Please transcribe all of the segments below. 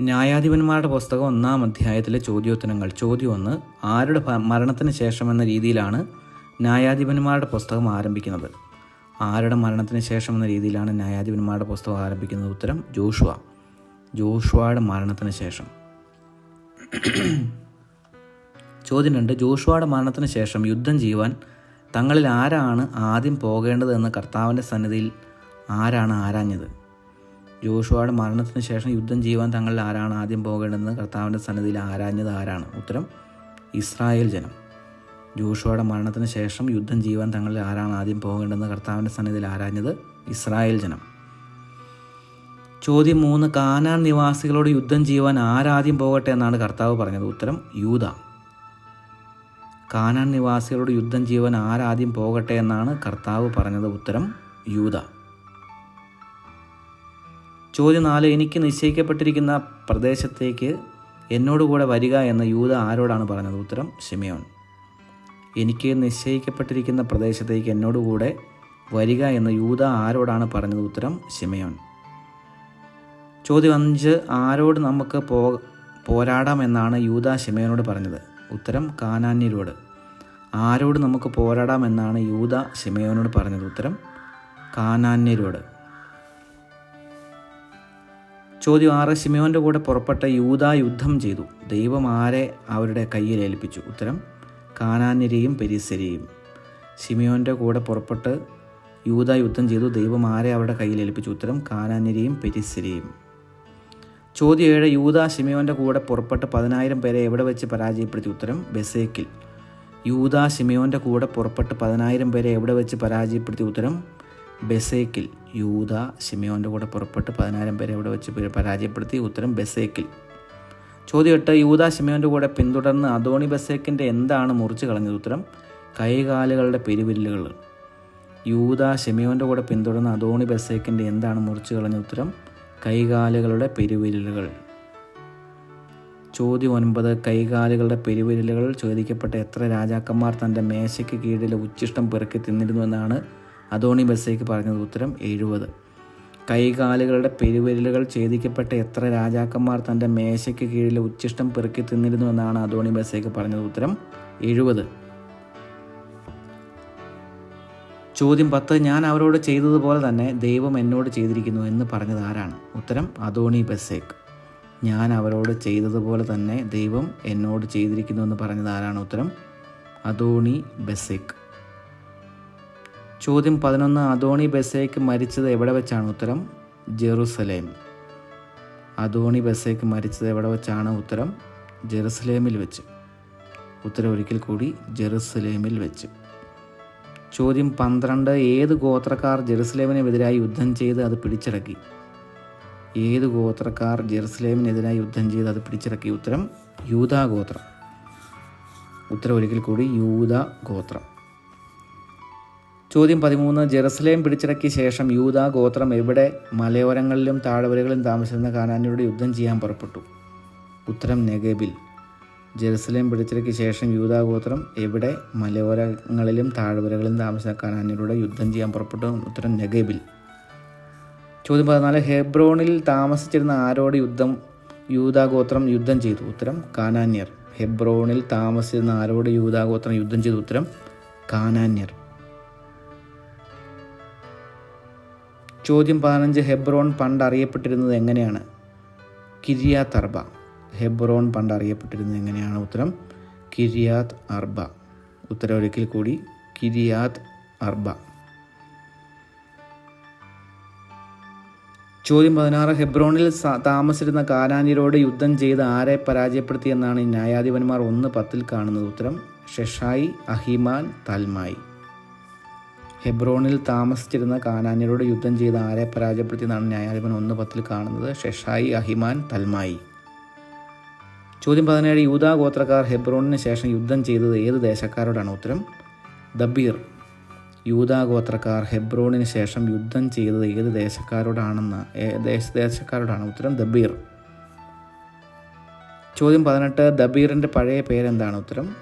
ന്യായാധിപന്മാരുടെ പുസ്തകം ഒന്നാം അധ്യായത്തിലെ ചോദ്യോത്തരങ്ങൾ. ചോദ്യം ഒന്ന് ആരുടെ മരണത്തിന് ശേഷം എന്ന രീതിയിലാണ് ന്യായാധിപന്മാരുടെ പുസ്തകം ആരംഭിക്കുന്നത്. ആരുടെ മരണത്തിന് ശേഷം എന്ന രീതിയിലാണ് ന്യായാധിപന്മാരുടെ പുസ്തകം ആരംഭിക്കുന്നത്? ഉത്തരം ജോഷുവ. ജോഷുവയുടെ മരണത്തിന് ശേഷം. ചോദ്യം രണ്ട് ജോഷുവയുടെ മരണത്തിന് ശേഷം യുദ്ധം ചെയ്യുവാൻ തങ്ങളിൽ ആരാണ് ആദ്യം പോകേണ്ടത് എന്ന് കർത്താവിന്റെ സന്നിധിയിൽ ആരാണ് ആരാഞ്ഞത്? ജോഷുവയുടെ മരണത്തിന് ശേഷം യുദ്ധം ചെയ്യുവാൻ തങ്ങളിൽ ആരാണ് ആദ്യം പോകേണ്ടതെന്ന് കർത്താവിന്റെ സന്നിധിയിൽ ആരാഞ്ഞത് ആരാണ്? ഉത്തരം ഇസ്രായേൽ ജനം. ജോഷുവയുടെ മരണത്തിന് ശേഷം യുദ്ധം ചെയ്യുവാൻ തങ്ങളിൽ ആരാണ് ആദ്യം പോകേണ്ടതെന്ന് കർത്താവിന്റെ സന്നിധിയിൽ ആരാഞ്ഞത്? ഇസ്രായേൽ ജനം. ചോദ്യം മൂന്ന് കാനാൻ നിവാസികളോട് യുദ്ധം ചെയ്യുവാൻ ആരാദ്യം പോകട്ടെ എന്നാണ് കർത്താവ് പറഞ്ഞത്. ഉത്തരം യൂത. കാനാൻ നിവാസികളോട് യുദ്ധം ചെയ്യുവാൻ ആരാദ്യം പോകട്ടെ എന്നാണ് കർത്താവ് പറഞ്ഞത്. ഉത്തരം യൂത. ചോദ്യം നാല് എനിക്ക് നിശ്ചയിക്കപ്പെട്ടിരിക്കുന്ന പ്രദേശത്തേക്ക് എന്നോടുകൂടെ വരിക എന്ന യൂത ആരോടാണ് പറഞ്ഞത്? ഉത്തരം ഷിമയോൺ എനിക്ക് നിശ്ചയിക്കപ്പെട്ടിരിക്കുന്ന പ്രദേശത്തേക്ക് എന്നോടുകൂടെ വരിക എന്ന യൂത ആരോടാണ് പറഞ്ഞത്? ഉത്തരം ഷിമയോൻ ചോദ്യം അഞ്ച് ആരോട് നമുക്ക് പോ പോരാടാം എന്നാണ് യൂത ഷിമയോനോട് പറഞ്ഞത്? ഉത്തരം കാനാന്യരോട്. ആരോട് നമുക്ക് പോരാടാം എന്നാണ് യൂത ഷിമയോനോട് പറഞ്ഞത്? ഉത്തരം കാനാന്യരോട്. ചോദ്യം ആറ്. ശിമയോന്റെ കൂടെ പുറപ്പെട്ട യൂത യുദ്ധം ചെയ്തു. ദൈവം ആരെ അവരുടെ കയ്യിൽ ഏൽപ്പിച്ചു? ഉത്തരം കാനാന്യരെയും പെരിസരെയും ഷിമയോന്റെ കൂടെ പുറപ്പെട്ട് യൂത യുദ്ധം ചെയ്തു. ദൈവം ആരെ അവരുടെ കയ്യിൽ ഏൽപ്പിച്ചു? ഉത്തരം കാനാന്യരെയും പെരിസരെയും ചോദ്യം ഏഴ്. യൂത ഷിമയോന്റെ കൂടെ പുറപ്പെട്ട് പതിനായിരം പേരെ എവിടെ വെച്ച് പരാജയപ്പെടുത്തി? ഉത്തരം ബെസേക്കിൽ. യൂത ഷിമയോന്റെ കൂടെ പുറപ്പെട്ട് പതിനായിരം പേരെ എവിടെ വെച്ച് പരാജയപ്പെടുത്തി? ഉത്തരം ബെസേക്കിൽ. യൂത ഷിമയോന്റെ കൂടെ പുറപ്പെട്ട് പതിനായിരം പേരെ അവിടെ വെച്ച് പരാജയപ്പെടുത്തി. ഉത്തരം ബസേക്കിൽ. ചോദ്യം എട്ട് യൂത ഷിമയോന്റെ കൂടെ പിന്തുടർന്ന് അദോണി ബസേക്കിന്റെ എന്താണ് മുറിച്ച് കളഞ്ഞത്? ഉത്തരം കൈകാലുകളുടെ പെരുവിരലുകൾ. യൂത ഷിമയോന്റെ കൂടെ പിന്തുടർന്ന് അദോണി ബസേക്കിന്റെ എന്താണ് മുറിച്ച് കളഞ്ഞ ഉത്തരം കൈകാലുകളുടെ പെരുവിരലുകൾ. ചോദ്യം ഒൻപത് കൈകാലുകളുടെ പെരുവിരലുകൾ ചോദിക്കപ്പെട്ട എത്ര രാജാക്കന്മാർ തന്റെ മേശയ്ക്ക് കീഴിലെ ഉച്ചിഷ്ടം പെറുക്കി തിന്നിരുന്നു എന്നാണ് അദോണി ബസേക്ക് പറഞ്ഞത് ഉത്തരം എഴുപത്. കൈകാലുകളുടെ പെരുവിരലുകൾ ഛേദിക്കപ്പെട്ട എത്ര രാജാക്കന്മാർ തന്റെ മേശയ്ക്ക് കീഴിലെ ഉച്ചിഷ്ടം പെറുക്കി തിന്നിരുന്നു എന്നാണ് അതോണി ബസേക്ക് പറഞ്ഞത് ഉത്തരം എഴുപത്. ചോദ്യം പത്ത് ഞാൻ അവരോട് ചെയ്തതുപോലെ തന്നെ ദൈവം എന്നോട് ചെയ്തിരിക്കുന്നു എന്ന് പറഞ്ഞത് ആരാണ്? ഉത്തരം അതോണി ബസേക്ക്. ഞാൻ അവരോട് ചെയ്തതുപോലെ തന്നെ ദൈവം എന്നോട് ചെയ്തിരിക്കുന്നു എന്ന് പറഞ്ഞത് ആരാണ്? ഉത്തരം അതോണി ബെസേക്ക്. ചോദ്യം പതിനൊന്ന് അദോണി ബസേക്ക് മരിച്ചത് എവിടെ വെച്ചാണ്? ഉത്തരം ജെറുസലേം അദോണി ബസേക്ക് മരിച്ചത് എവിടെ വെച്ചാണ്? ഉത്തരം ജെറുസലേമിൽ വെച്ച്. ഉത്തരം ഒരിക്കൽ കൂടി ജെറുസലേമിൽ വെച്ച്. ചോദ്യം പന്ത്രണ്ട് ഏത് ഗോത്രക്കാർ ജെറുസലേമിനെതിരായി യുദ്ധം ചെയ്ത് അത് പിടിച്ചടക്കി ഏത് ഗോത്രക്കാർ ജെറുസലേമിനെതിരായി യുദ്ധം ചെയ്ത് അത് പിടിച്ചടക്കി ഉത്തരം യൂതാ ഗോത്രം. ഉത്തരം ഒരിക്കൽ കൂടി യൂത ഗോത്രം. ചോദ്യം പതിമൂന്ന്. ജെറുസലേം പിടിച്ചിറക്കിയ ശേഷം യൂത ഗോത്രം എവിടെ? മലയോരങ്ങളിലും താഴ്വരകളിലും താമസിക്കുന്ന കാനാന്യരോട് യുദ്ധം ചെയ്യാൻ പുറപ്പെട്ടു. ഉത്തരം നെഗബിൽ. ജെറുസലേം പിടിച്ചിറക്കിയ ശേഷം യൂത ഗോത്രം എവിടെ? മലയോരങ്ങളിലും താഴ്വരകളിലും താമസിക്കുന്ന കാനാന്യരോട് യുദ്ധം ചെയ്യാൻ പുറപ്പെട്ടു. ഉത്തരം നെഗബിൽ. ചോദ്യം പതിനാല്. ഹെബ്രോണിൽ താമസിച്ചിരുന്ന ആരോട് യുദ്ധം? യൂതാഗോത്രം യുദ്ധം ചെയ്തു. ഉത്തരം കാനാന്യർ. ഹെബ്രോണിൽ താമസിച്ചിരുന്ന ആരോട് യൂതാഗോത്രം യുദ്ധം ചെയ്തു? ഉത്തരം കാനാന്യർ. ചോദ്യം പതിനഞ്ച് ഹെബ്രോൺ പണ്ട് അറിയപ്പെട്ടിരുന്നത് എങ്ങനെയാണ്? കിരിയാത്ത് അർബ. ഹെബ്രോൺ പണ്ട് അറിയപ്പെട്ടിരുന്നത് എങ്ങനെയാണ്? ഉത്തരം കിരിയാത്ത് അർബ. ഉത്തരം ഒരിക്കൽ കൂടി കിരിയാത്ത് അർബ. ചോദ്യം പതിനാറ് ഹെബ്രോണിൽ താമസിച്ചിരുന്ന കാനാനിരോട് യുദ്ധം ചെയ്ത് ആരെ പരാജയപ്പെടുത്തിയെന്നാണ് ന്യായാധിപന്മാർ ഒന്ന് പത്തിൽ കാണുന്നത്. ഉത്തരം ഷെഷായി അഹിമാൻ തൽമായി. ഹെബ്രോണിൽ താമസിച്ചിരുന്ന കാനാന്യരോട് യുദ്ധം ചെയ്ത് ആരെ പരാജയപ്പെടുത്തി എന്നാണ് ന്യായാധിപൻ ഒന്ന് പത്തിൽ കാണുന്നത്. Sheshai Ahiman Talmai. ചോദ്യം പതിനേഴ്. യൂതാ ഗോത്രക്കാർ ഹെബ്രോണിന് ശേഷം യുദ്ധം ചെയ്തത് ഏത് ദേശക്കാരോടാണ്? ഉത്തരം ദബീർ. യൂതാ ഗോത്രക്കാർ ഹെബ്രോണിന് ശേഷം യുദ്ധം ചെയ്തത് ഏത് ദേശക്കാരോടാണെന്ന് ദേശ ദേശക്കാരോടാണ്? ഉത്തരം ദബീർ. ചോദ്യം പതിനെട്ട്. ദബീറിന്റെ പഴയ പേരെന്താണ്? ഉത്തരം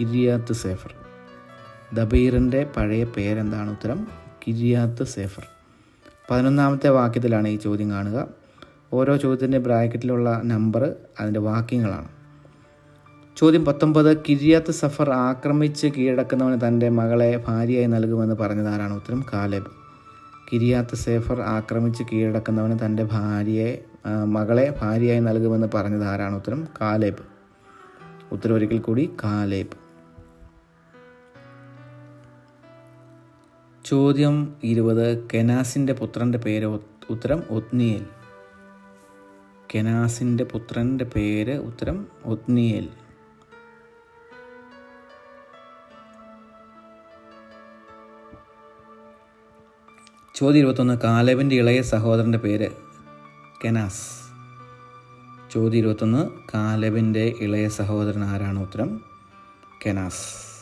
കിരിയാത്ത് സേഫർ. ദബീറിന്റെ പഴയ പേരെന്താണ് ഉത്തരം? Kiriath Sepher. പതിനൊന്നാമത്തെ വാക്യത്തിലാണ് ഈ ചോദ്യം കാണുക. ഓരോ ചോദ്യത്തിന്റെ ബ്രാക്കറ്റിലുള്ള നമ്പർ അതിന്റെ വാക്യങ്ങളാണ്. ചോദ്യം പത്തൊമ്പത് കിരിയാത്ത് സഫർ ആക്രമിച്ച് കീഴടക്കുന്നവന് തന്റെ മകളെ ഭാര്യയായി നൽകുമെന്ന് പറഞ്ഞതാരാണ് ഉത്തരം? കാലേബ്. കിരിയാത്ത് സേഫർ ആക്രമിച്ച് കീഴടക്കുന്നവന് തന്റെ ഭാര്യയെ മകളെ ഭാര്യയായി നൽകുമെന്ന് പറഞ്ഞതാരാണ് ഉത്തരം? കാലേബ്. ഉത്തരം ഒരിക്കൽ കൂടി കാലേബ്. ചോദ്യം ഇരുപത്. കെനാസിന്റെ പുത്രന്റെ പേര് ഉത്തരം ഒത്നിയേൽ. കെനാസിന്റെ പുത്രന്റെ പേര് ഉത്തരം ഒത്നിയേൽ. ചോദ്യം ഇരുപത്തൊന്ന്. കാലവിന്റെ ഇളയ സഹോദരന്റെ പേര് കെനാസ്. ചോദ്യം ഇരുപത്തൊന്ന്. കാലവിന്റെ ഇളയ സഹോദരൻ ആരാണ്? ഉത്തരം കെനാസ്.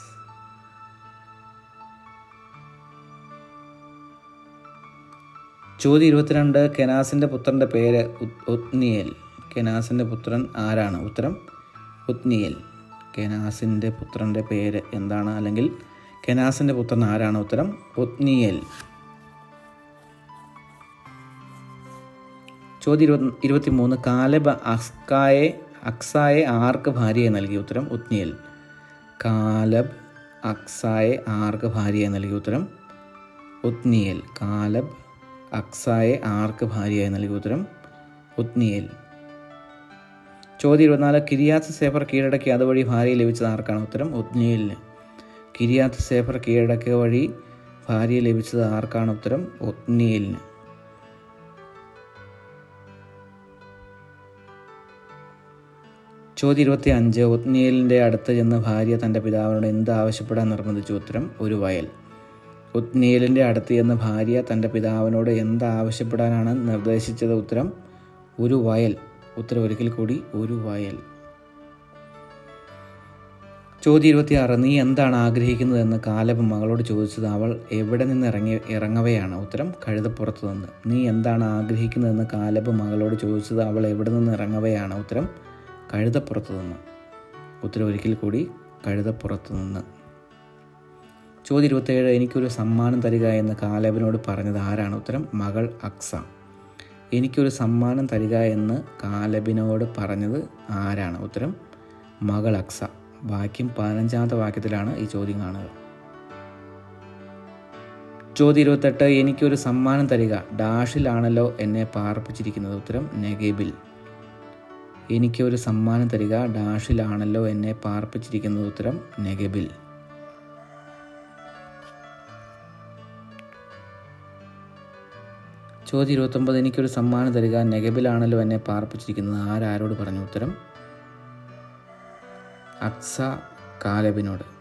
ചോദ്യം ഇരുപത്തിരണ്ട് കെനാസിന്റെ പുത്രന്റെ പേര് ഉത്നിയൽ. കെനാസിന്റെ പുത്രൻ ആരാണ്? ഉത്തരം ഉത്നിയേൽ. കെനാസിന്റെ പുത്രന്റെ പേര് എന്താണ്? അല്ലെങ്കിൽ കെനാസിന്റെ പുത്രൻ ആരാണ്? ഉത്തരം ഉത്നിയേൽ. ചോദ്യം ഇരുപത്തി ഇരുപത്തി മൂന്ന് കാലബ് അസ്കായെ അക്സായെ ആർക്ക് ഭാര്യയെ നൽകി? ഉത്തരം ഉത്നിയേൽ. കാലബ് അക്സായെ ആർക്ക് ഭാര്യയെ നൽകി? ഉത്തരം ഉത്നിയേൽ. കാലബ് അക്സായെ ആർക്ക് ഭാര്യയായി നൽകി ഉത്തരം? ഉത്നിയേൽ. ചോദ്യം ഇരുപത്തിനാല്. കിരിയാത്ത് സേഫർ കീഴടക്കി അതുവഴി ഭാര്യയെ ലഭിച്ചത് ആർക്കാണ് ഉത്തരം? ഉത്നിയേലിന്. കിരിയാത്ത് സേഫർ കീഴടക്കിയ വഴി ഭാര്യയെ ലഭിച്ചത് ആർക്കാണ് ഉത്തരം? ഉത്നിയേലിന്. ചോദ്യം ഇരുപത്തി അഞ്ച് ഉത്നിയേലിന്റെ അടുത്ത് ചെന്ന് ഭാര്യ തന്റെ പിതാവിനോട് എന്ത് ആവശ്യപ്പെടാൻ നിർബന്ധിച്ചു? ഉത്തരം ഒരു വയൽ. ഉത്നിയേലിന്റെ അടുത്ത് ചെന്ന് ഭാര്യ തന്റെ പിതാവിനോട് എന്താവശ്യപ്പെടാനാണ് നിർദ്ദേശിച്ചത് ഉത്തരം ഒരു വയൽ. ഉത്തരം ഒരിക്കൽ കൂടി ഒരു വയൽ. ചോദ്യം ഇരുപത്തിയാറ് നീ എന്താണ് ആഗ്രഹിക്കുന്നതെന്ന് കാലബ് മകളോട് ചോദിച്ചത്? അവൾ എവിടെ നിന്ന് ഇറങ്ങി ഇറങ്ങവെയാണ്? ഉത്തരം കഴുതപ്പുറത്ത് നിന്ന്. നീ എന്താണ് ആഗ്രഹിക്കുന്നതെന്ന് കാലബ് മകളോട് ചോദിച്ചത്? അവൾ എവിടെ നിന്ന് ഇറങ്ങവെയാണ്? ഉത്തരം കഴുതപ്പുറത്ത് നിന്ന്. ഉത്തരം ഒരിക്കൽ കൂടി കഴുതപ്പുറത്ത് നിന്ന്. ചോദ്യം ഇരുപത്തേഴ് എനിക്കൊരു സമ്മാനം തരിക എന്ന് കാലേബിനോട് പറഞ്ഞത് ആരാണ്? ഉത്തരം മകൾ അക്സ. എനിക്കൊരു സമ്മാനം തരിക എന്ന് കാലബിനോട് പറഞ്ഞത് ആരാണ്? ഉത്തരം മകൾ അക്സ. വാക്യം പതിനഞ്ചാമത്തെ വാക്യത്തിലാണ് ഈ ചോദ്യം കാണുക. ചോദ്യം ഇരുപത്തെട്ട് എനിക്കൊരു സമ്മാനം തരിക. ഡാഷിലാണല്ലോ എന്നെ പാർപ്പിച്ചിരിക്കുന്നത്. ഉത്തരം നെഗേബിൽ. എനിക്കൊരു സമ്മാനം തരിക. ഡാഷിലാണല്ലോ എന്നെ പാർപ്പിച്ചിരിക്കുന്നത്. ഉത്തരം നെഗബിൽ. ചോദ്യം ഇരുപത്തൊമ്പത് എനിക്കൊരു സമ്മാനം തരിക. നെഗബിലാണല്ലോ എന്നെ പാർപ്പിച്ചിരിക്കുന്നത്. ആരാരോട് പറഞ്ഞു? ഉത്തരം? അക്സ കാലബിനോട്.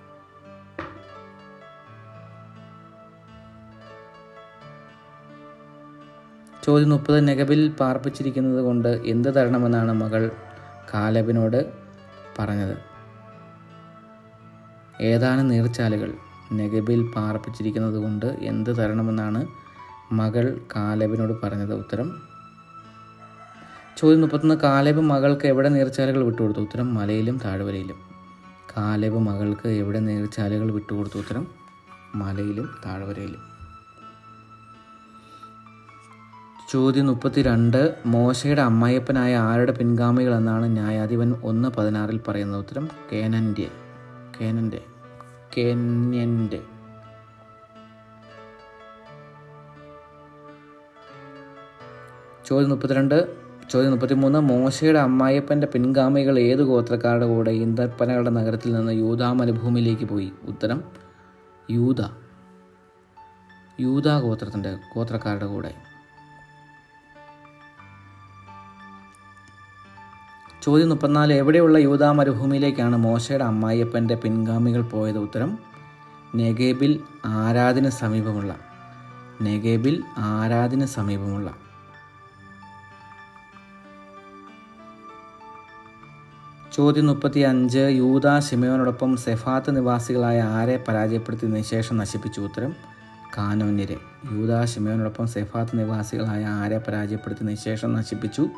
ചോദ്യം മുപ്പത് നെഗബിൽ പാർപ്പിച്ചിരിക്കുന്നത് കൊണ്ട് എന്ത് തരണമെന്നാണ് മകൾ കാലബിനോട് പറഞ്ഞത്? ഏതാനും നീർച്ചാലുകൾ. നെഗബിൽ പാർപ്പിച്ചിരിക്കുന്നത് കൊണ്ട് എന്ത് തരണമെന്നാണ് മകൾ കാലബിനോട് പറഞ്ഞത് ഉത്തരം ചോദ്യം മുപ്പത്തൊന്ന് കാലേബ് മകൾക്ക് എവിടെ നീർച്ചാലുകൾ വിട്ടുകൊടുത്തു? ഉത്തരം മലയിലും താഴ്വരയിലും. കാലേബ് മകൾക്ക് എവിടെ നീർച്ചാലുകൾ വിട്ടുകൊടുത്തു? ഉത്തരം മലയിലും താഴ്വരയിലും. ചോദ്യം മുപ്പത്തിരണ്ട് മോശയുടെ അമ്മായിയപ്പനായ ആരുടെ പിൻഗാമികൾ എന്നാണ് ന്യായാധിപൻ ഒന്ന് പതിനാറിൽ പറയുന്നത്? ഉത്തരം കേനന്റെ കേനന്റെ കേന്യന്റെ. ചോദ്യം മുപ്പത്തിരണ്ട്. ചോദ്യം മുപ്പത്തിമൂന്ന്. മോശയുടെ അമ്മായിയപ്പന്റെ പിൻഗാമികൾ ഏത് ഗോത്രക്കാരുടെ കൂടെ ഇന്ദ്രപ്പനകളുടെ നഗരത്തിൽ നിന്ന് യൂതാ മരുഭൂമിയിലേക്ക് പോയി? ഉത്തരം യൂത. യൂത ഗോത്രത്തിന്റെ ഗോത്രക്കാരുടെ കൂടെ. ചോദ്യം മുപ്പത്തിനാല്. എവിടെയുള്ള യൂതാ മരുഭൂമിയിലേക്കാണ് മോശയുടെ അമ്മായിയപ്പന്റെ പിൻഗാമികൾ പോയത്? ഉത്തരം നെഗേബിൽ ആരാധിന് സമീപമുള്ള നെഗേബിൽ ആരാധിന് സമീപമുള്ള. ചോദ്യം മുപ്പത്തി അഞ്ച് യൂത ഷിമയോനോടൊപ്പം സെഫാത്ത് നിവാസികളായ ആരെ പരാജയപ്പെടുത്തി ശേഷം നശിപ്പിച്ചു? ഉത്തരം കാനോന്യരെ. യൂത ഷിമയോനോടൊപ്പം സെഫാത്ത് നിവാസികളായ ആരെ പരാജയപ്പെടുത്തി ശേഷം നശിപ്പിച്ചു?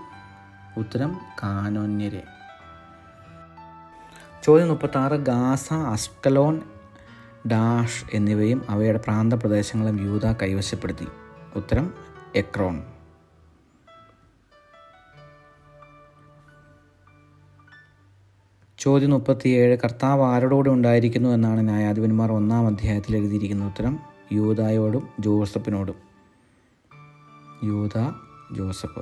ഉത്തരം കാനോന്യരെ. ചോദ്യം മുപ്പത്തി ആറ് ഗാസ അസ്കലോൺ ഡാഷ് എന്നിവയും അവയുടെ പ്രാന്തപ്രദേശങ്ങളും യൂത കൈവശപ്പെടുത്തി. ഉത്തരം എക്രോൺ. ചോദ്യം മുപ്പത്തിയേഴ് കർത്താവ് ആരോടുകൂടെ ഉണ്ടായിരിക്കുന്നു? എന്നാണ് ന്യായാധിപന്മാർ ഒന്നാം അധ്യായത്തിൽ എഴുതിയിരിക്കുന്ന ഉത്തരം യൂതായോടും ജോസഫിനോടും. യൂത ജോസഫ്.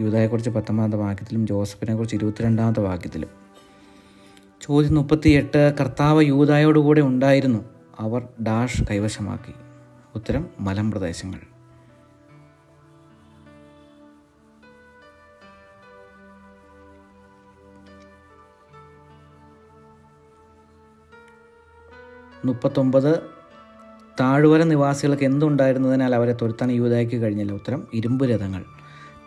യൂതായെക്കുറിച്ച് പത്തൊമ്പതാമത്തെ വാക്യത്തിലും ജോസഫിനെക്കുറിച്ച് ഇരുപത്തിരണ്ടാമത്തെ വാക്യത്തിലും. ചോദ്യം മുപ്പത്തിയെട്ട് കർത്താവ് യൂതായോടുകൂടെ ഉണ്ടായിരുന്നു? അവർ ഡാഷ് കൈവശമാക്കി. ഉത്തരം മലമ്പ്രദേശങ്ങൾ. മുപ്പത്തൊമ്പത്. താഴ്വര നിവാസികൾക്ക് എന്തുണ്ടായിരുന്നതിനാൽ അവരെ തുരത്താൻ യൂതായ്ക്ക് കഴിഞ്ഞില്ല. ഉത്തരം ഇരുമ്പ് രഥങ്ങൾ.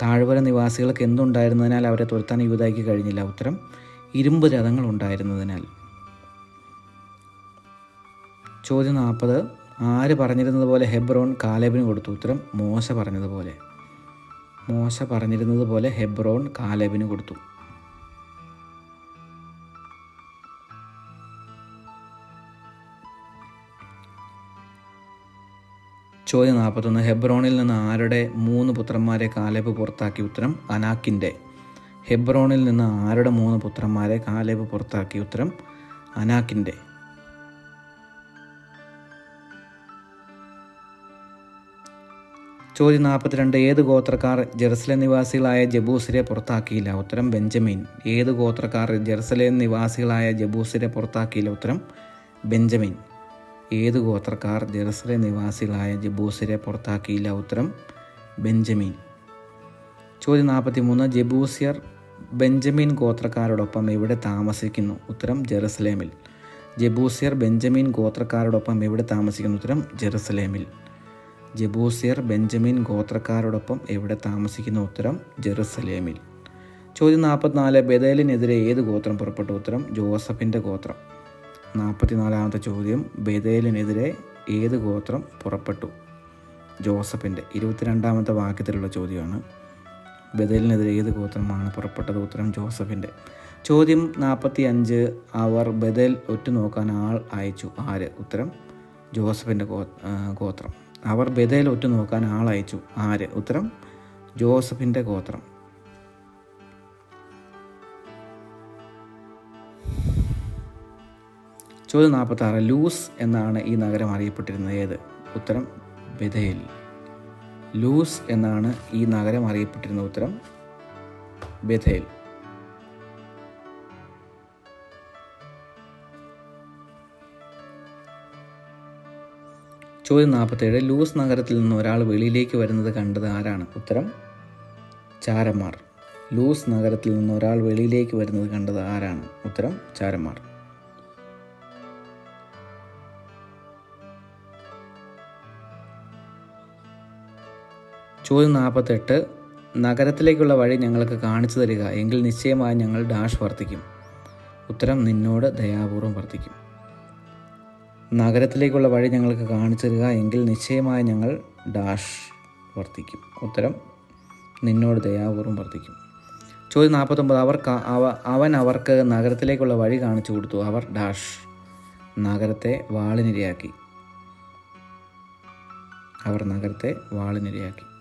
താഴ്വര നിവാസികൾക്ക് എന്തുണ്ടായിരുന്നതിനാൽ അവരെ തുരത്താൻ യൂതായ്ക്ക് കഴിഞ്ഞില്ല. ഉത്തരം ഇരുമ്പ് രഥങ്ങൾ ഉണ്ടായിരുന്നതിനാൽ. ചോദ്യം നാൽപ്പത്. ആര് പറഞ്ഞിരുന്നത് പോലെ ഹെബ്രോൺ കാലേബിന് കൊടുത്തു? ഉത്തരം മോശ പറഞ്ഞതുപോലെ. മോശ പറഞ്ഞിരുന്നത് പോലെ ഹെബ്രോൺ കാലേബിന് കൊടുത്തു. ചോദ്യം നാൽപ്പത്തൊന്ന് ഹെബ്രോണിൽ നിന്ന് ആരുടെ മൂന്ന് പുത്രന്മാരെ കാലേബ് പുറത്താക്കി? ഉത്തരം അനാക്കിന്റെ ഹെബ്രോണിൽ നിന്ന് ആരുടെ മൂന്ന് പുത്രന്മാരെ കാലേബ് പുറത്താക്കി? ഉത്തരം അനാക്കിന്റെ ചോദ്യം നാൽപ്പത്തിരണ്ട് ഏത് ഗോത്രക്കാർ ജെറുസലേം നിവാസികളായ ജബൂസിരെ പുറത്താക്കിയില്ല? ഉത്തരം ബെഞ്ചമിൻ. ഏത് ഗോത്രക്കാർ ജെറുസലേം നിവാസികളായ ജബൂസിരെ പുറത്താക്കിയില്ല? ഉത്തരം ബെഞ്ചമിൻ. ഏത് ഗോത്രക്കാർ ജെറുസലേം നിവാസികളായ ജബൂസിരെ പുറത്താക്കിയില്ല? ഉത്തരം ബെഞ്ചമിൻ. ചോദ്യം നാൽപ്പത്തി മൂന്ന് ജബൂസിയർ ബെഞ്ചമിൻ ഗോത്രക്കാരോടൊപ്പം എവിടെ താമസിക്കുന്നു? ഉത്തരം ജെറുസലേമിൽ. ജബൂസിയർ ബെഞ്ചമിൻ ഗോത്രക്കാരോടൊപ്പം എവിടെ താമസിക്കുന്നു? ഉത്തരം ജെറുസലേമിൽ. ജബൂസിയർ ബെഞ്ചമിൻ ഗോത്രക്കാരോടൊപ്പം എവിടെ താമസിക്കുന്നു? ഉത്തരം ജെറുസലേമിൽ. ചോദ്യം നാൽപ്പത്തിനാല് ബദേലിനെതിരെ ഏത് ഗോത്രം പുറപ്പെട്ടു? ഉത്തരം ജോസഫിന്റെ ഗോത്രം. നാൽപ്പത്തിനാലാമത്തെ ചോദ്യം. ബദേലിനെതിരെ ഏത് ഗോത്രം പുറപ്പെട്ടു? ജോസഫിന്റെ ഇരുപത്തിരണ്ടാമത്തെ വാക്യത്തിലുള്ള ചോദ്യമാണ്. ബദേലിനെതിരെ ഏത് ഗോത്രമാണ് പുറപ്പെട്ടത്? ഉത്തരം ജോസഫിന്റെ ചോദ്യം നാൽപ്പത്തി അഞ്ച് അവർ ബദൽ ഒറ്റുനോക്കാൻ ആൾ അയച്ചു. ആര്? ഉത്തരം ജോസഫിന്റെ ഗോത്രം. അവർ ബദൽ ഒറ്റുനോക്കാൻ ആൾ അയച്ചു. ആര്? ഉത്തരം ജോസഫിന്റെ ഗോത്രം. ചോദ്യം നാൽപ്പത്തി ആറ് ലൂസ് എന്നാണ് ഈ നഗരം അറിയപ്പെട്ടിരുന്നത്. ഏത്? ഉത്തരം ബഥേൽ. ലൂസ് എന്നാണ് ഈ നഗരം അറിയപ്പെട്ടിരുന്ന ഉത്തരം ബഥേൽ. ചോദ്യം നാൽപ്പത്തേഴ് ലൂസ് നഗരത്തിൽ നിന്ന് ഒരാൾ വെളിയിലേക്ക് വരുന്നത് കണ്ടത് ആരാണ്? ഉത്തരം ചാരന്മാർ. ലൂസ് നഗരത്തിൽ നിന്ന് ഒരാൾ വെളിയിലേക്ക് വരുന്നത് കണ്ടത് ആരാണ്? ഉത്തരം ചാരന്മാർ. ചോദ്യം നാൽപ്പത്തെട്ട് നഗരത്തിലേക്കുള്ള വഴി ഞങ്ങൾക്ക് കാണിച്ചു തരിക എങ്കിൽ നിശ്ചയമായി ഞങ്ങൾ ഡാഷ് വർദ്ധിക്കും ഉത്തരം നിന്നോട് ദയാപൂർവം വർദ്ധിക്കും നഗരത്തിലേക്കുള്ള വഴി ഞങ്ങൾക്ക് കാണിച്ചു തരിക എങ്കിൽ നിശ്ചയമായി ഞങ്ങൾ ഡാഷ് വർദ്ധിക്കും ഉത്തരം നിന്നോട് ദയാപൂർവം വർദ്ധിക്കും ചോദ്യം നാൽപ്പത്തൊമ്പത് അവർ അവ അവൻ അവർക്ക് നഗരത്തിലേക്കുള്ള വഴി കാണിച്ചു കൊടുത്തു. അവർ ഡാഷ് നഗരത്തെ വാളിനിരയാക്കി. അവർ നഗരത്തെ വാളിനിരയാക്കി.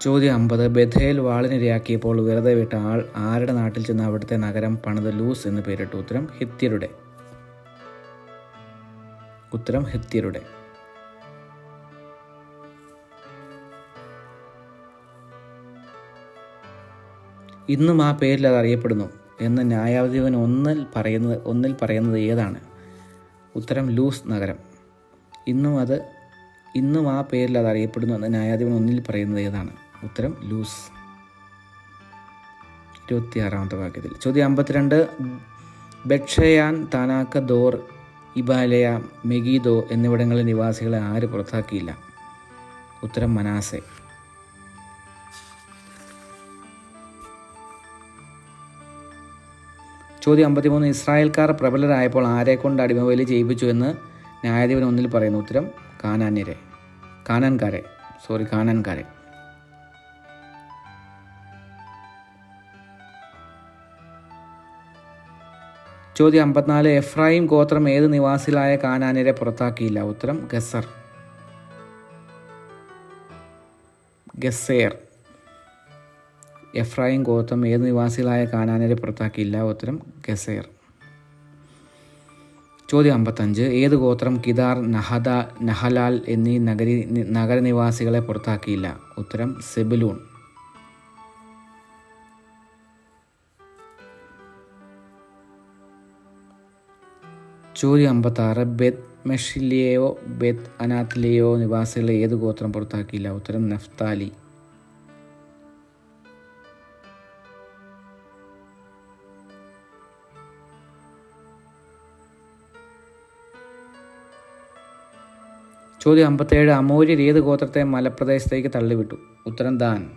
ചോദ്യം അമ്പത്. ബഥേൽ വാളിനിരയാക്കിയപ്പോൾ വെറുതെ വിട്ട ആൾ ആരുടെ നാട്ടിൽ ചെന്ന് അവിടുത്തെ നഗരം പണിത് ലൂസ് എന്ന് പേരിട്ടു ഉത്തരം ഹിത്യരുടെ. ഉത്തരം ഹിത്യരുടെ. ഇന്നും ആ പേരിൽ അത് അറിയപ്പെടുന്നു എന്ന് ന്യായാധിപൻ ഒന്നിൽ പറയുന്നത് ഒന്നിൽ പറയുന്നത് ഏതാണ്? ഉത്തരം ലൂസ് നഗരം. ഇന്നും അത് ഇന്നും ആ പേരിൽ അത് അറിയപ്പെടുന്നു എന്ന് ന്യായാധിപൻ ഒന്നിൽ പറയുന്നത് ഏതാണ്? ഉത്തരം ലൂസ്. ഇരുപത്തി ആറാമത്തെ വാക്യത്തിൽ. ചോദ്യം അമ്പത്തിരണ്ട്. ബെക്ഷയാൻ താനാക്ക ദോർ ഇബാലയ മെഗീദോ എന്നിവിടങ്ങളിലെ നിവാസികളെ ആര് പുറത്താക്കിയില്ല? ഉത്തരം മനാസെ. ചോദ്യം അമ്പത്തിമൂന്ന്. ഇസ്രായേൽക്കാർ പ്രബലരായപ്പോൾ ആരെക്കൊണ്ട് അടിമവേലി ചെയ്യിപ്പിച്ചു എന്ന് ന്യായാധിപൻ ഒന്നിൽ പറയുന്നു. ഉത്തരം കാനാന്യരെ. കാനാൻകാരെ. സോറി കാനാൻകാരെ. ചോദ്യം അമ്പത്തിനാല് എഫ്രായിം ഗോത്രം ഏത് നിവാസിലായ കാനാനരെ പുറത്താക്കിയില്ല? ഉത്തരം ഗസർ ഗസേർ എഫ്രായിം ഗോത്രം ഏത് നിവാസികളായ കാനാനരെ പുറത്താക്കിയില്ല? ഉത്തരം ഗസേർ ചോദ്യം അമ്പത്തഞ്ച് ഏത് ഗോത്രം കിദാർ നഹദ നഹലാൽ എന്നീ നഗരി നഗരനിവാസികളെ പുറത്താക്കിയില്ല? ഉത്തരം സെബിലൂൺ. ചോദ്യം അമ്പത്താറ് ബെത് മെഷിലെയോ ബെത് അനാത്തിലെയോ നിവാസികളെ ഏത് ഗോത്രം പുറത്താക്കിയില്ല? ഉത്തരം നഫ്താലി. ചോദ്യം അമ്പത്തേഴ് അമൂര്യർ ഏത് ഗോത്രത്തെ മലപ്രദേശത്തേക്ക് തള്ളിവിട്ടു? ഉത്തരം ദാൻ.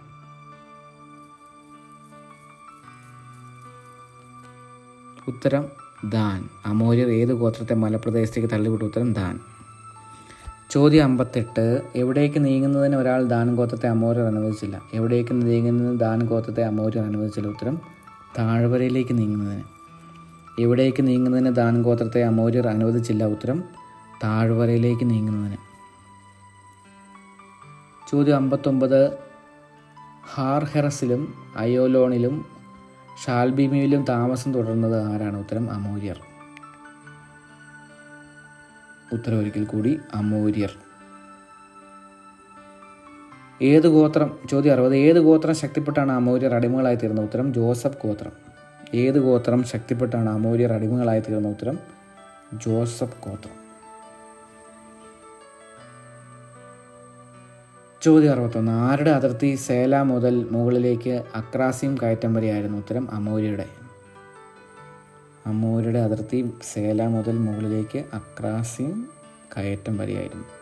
ഉത്തരം ദാൻ. അമൂര്യർ ഏത് ഗോത്രത്തെ മലപ്രദേശത്തേക്ക് തള്ളിവിട്ട? ഉത്തരം ദാൻ. ചോദ്യം അമ്പത്തെട്ട്. എവിടേക്ക് നീങ്ങുന്നതിന് ഒരാൾ ദാൻ ഗോത്രത്തെ അമൂര്യർ അനുവദിച്ചില്ല. എവിടേക്ക് നീങ്ങുന്നതിന് ദാൻ ഗോത്രത്തെ അമൂര്യർ അനുവദിച്ചില്ല. ഉത്തരം താഴ്വരയിലേക്ക് നീങ്ങുന്നതിന്. എവിടേക്ക് നീങ്ങുന്നതിന് ദാൻ ഗോത്രത്തെ അമൂര്യർ അനുവദിച്ചില്ല. ഉത്തരം താഴ്വരയിലേക്ക് നീങ്ങുന്നതിന്. ചോദ്യം അമ്പത്തൊമ്പത്. ഹാർഹെറസിലും അയോലോണിലും ഷാൽബിമിയിലും താമസം തുടർന്നത് ആരാണ്? ഉത്തരം അമൂര്യർ. ഉത്തരം ഒരിക്കൽ കൂടി അമൂര്യർ. ഏത് ഗോത്രം ചോദ്യം അറുപത് ഏത് ഗോത്രം ശക്തിപ്പെട്ടാണ് അമൂര്യർ അടിമകളായി തീർന്ന ഉത്തരം ജോസഫ് ഗോത്രം. ഏത് ഗോത്രം ശക്തിപ്പെട്ടാണ് അമൂര്യർ അടിമകളായി തീർന്ന ഉത്തരം ജോസഫ് ഗോത്രം. ചോദ്യം അറുപത്തൊന്ന്. ആരുടെ അതിർത്തി സേല മുതൽ മുകളിലേക്ക് അക്രാസിം കയറ്റം വരെയായിരുന്നു ഉത്തരം അമൂര്യയുടെ. അമൂര്യയുടെ അതിർത്തി സേല മുതൽ മുകളിലേക്ക് അക്രാസിം കയറ്റം വരെയായിരുന്നു